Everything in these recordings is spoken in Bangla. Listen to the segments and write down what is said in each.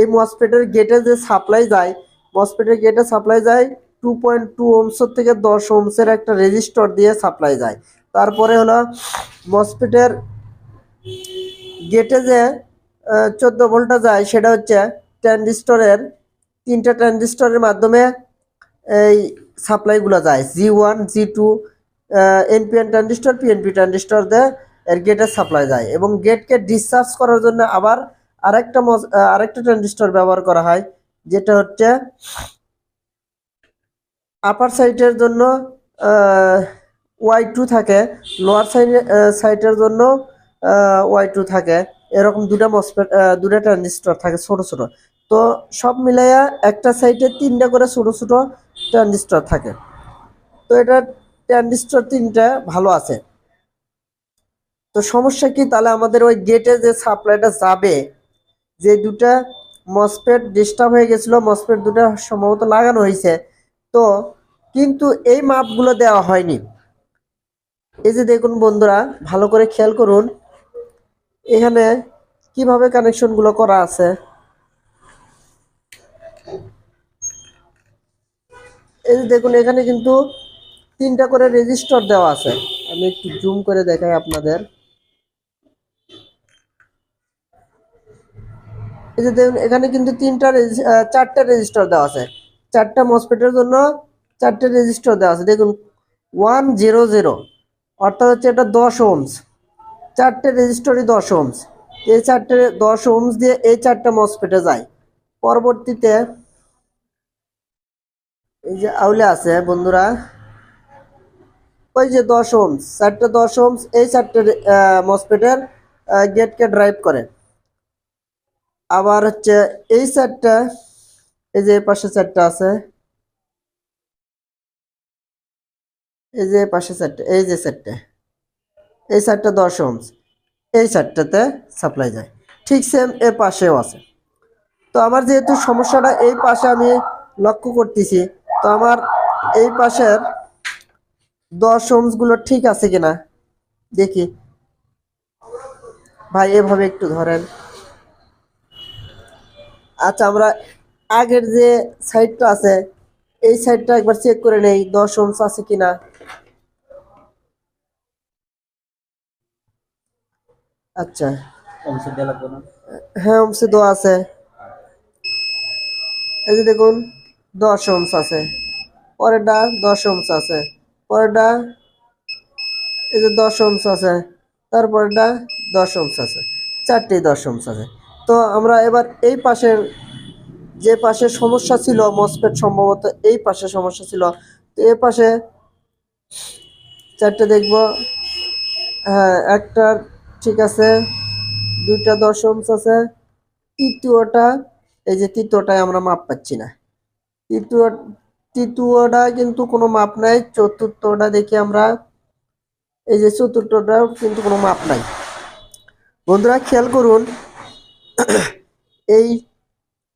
এই মসফেটের গেটে যে সাপ্লাই যায় মসফেটের গেটে সাপ্লাই যায় টু পয়েন্ট টু ওমসের থেকে দশ ওমসের একটা রেজিস্টর দিয়ে সাপ্লাই যায়। তারপরে হলো মসফেটের গেটে যে চোদ্দ ভোল্টটা যায়, সেটা হচ্ছে ট্রানজিস্টরের তিনটা ট্রানজিস্টরের মাধ্যমে এই সাপ্লাইগুলো যায়। G one G two NPN transistor PNP transistor দিয়ে এর গেটের সাপ্লাই যায় এবং গেটকে ডিসচার্জ করার জন্য আবার আরেকটা আরেকটা ট্রানজিস্টর ব্যবহার করা হয়, যেটা হচ্ছে আপার সাইটের জন্য ওয়াই টু থাকে লোয়ার সাইড সাইটের জন্য ওয়াই টু থাকে। এরকম দুটা মসফেট দুটা ট্রানজিস্টর থাকে ছোট ছোট। তো সব মিলাইয়া একটা সাইটে তিনটা করে ছোট ছোট ট্রানজিস্টর থাকে। তো এটা ট্রানজিস্টর তিনটা ভালো আছে। তো সমস্যা কি? তাহলে আমাদের ওই গেটে যে সাপ্লাইটা যাবে যে দুটা মসফেট ডিস্টার্ব হয়ে গেছিল মসফেট দুটা সম্ভবত লাগানো হয়েছে। তো কিন্তু এই মাপগুলো দেওয়া হয়নি। এই যে দেখুন বন্ধুরা, ভালো করে খেয়াল করুন। এখানে কীভাবে কানেকশনগুলো করা আছে? এই যে দেখুন, এখানে কিন্তু তিনটা করে রেজিস্টার দেওয়া আছে। আমি একটু জুম করে দেখাই আপনাদের। এই যে দেখুন, এখানে কিন্তু তিনটা চারটা রেজিস্টার দেওয়া আছে। চারটা মসপেটের জন্য চারটে রেজিস্টার দেওয়া আছে। দেখুন ওয়ান জিরো জিরো অর্থাৎ হচ্ছে এটা দশ ওমস চারটে রেজিস্টারই দশ ওমস এই চারটে দশ ওমস দিয়ে এই চারটা মসপেটে যায়। পরবর্তীতে এই যে আউলে আছে, বন্ধুরা। ওই যে দশ ওমস চারটে দশ ওমস এই চারটে মসপেটের গেটকে ড্রাইভ করে। আবার হচ্ছে এই চারটা এই যে পাশে চারটা আছে, এই যে পাশে চারটে এই যে চারটে এই চারটা দশ ওমস এই চারটাতে সাপ্লাই যায়। ঠিক সেম এ পাশেও আছে। তো আমার যেহেতু সমস্যাটা এই পাশে আমি লক্ষ্য করতেছি, তো আমার এই পাশের দশ ওমসগুলো ঠিক আছে কিনা, দেখি। ভাই, এভাবে একটু ধরেন। আচ্ছা আমরা আগের যে সাইডটা আছে, এই সাইডটা একবার চেক করে নেই দশ ওমস আছে কিনা। আচ্ছা। অংশ দেওয়া হ্যাঁ ওমসে দোয়া আছে। এই যে দেখুন দশ ওমস আছে। পরেরটা দশ ওমস আছে। পরেরটা এই যে দশ ওমস আছে। তারপরেরটা দশ ওমস আছে। চারটেই দশ ওমস আছে। তো আমরা এবার এই পাশের যে পাশে সমস্যা ছিল মসপেট সম্ভবত এই পাশে সমস্যা ছিল, তো এই পাশে চারটে দেখব। হ্যাঁ একটা ঠিক আছে, দুইটা দশ ওমস আছে। তৃতীয়টা, এই যে তৃতীয়টায় আমরা মাপ পাচ্ছি না। তৃতীয় তৃতীয়টা কিন্তু কোনো মাপ নাই, চতুর্থটা দেখি আমরা। এই যে চতুর্থটাও কিন্তু কোনো মাপ নাই। বন্ধুরা, খেয়াল করুন এই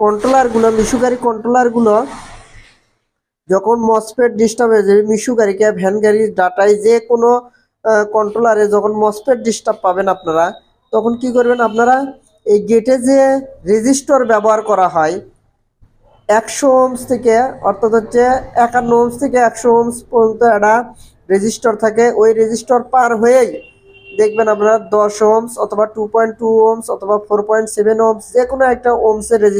কন্ট্রোলারগুলো মিশুকারি কন্ট্রোলারগুলো যখন মসফেট ডিস্টার্ব হয়ে যাবে মিশু গাড়িকে ভ্যান গাড়ির ডাটায় যে কোনো কন্ট্রোলারে যখন মসফেট ডিস্টার্ব পাবেন আপনারা, তখন কি করবেন আপনারা, এই গেটে যে রেজিস্টর ব্যবহার করা হয়, একশো ওমস থেকে, অর্থাৎ হচ্ছে একান্ন ওমস থেকে একশো ওমস পর্যন্ত একটা রেজিস্টর থাকে, ওই রেজিস্টর পার হয়েই দেখবেন আপনারা দশ ওমস অথবা টু পয়েন্ট টু ওমস অথবা ফোর পয়েন্ট সেভেন ওমস যে কোনো একটা ওমসের রেজিস্টর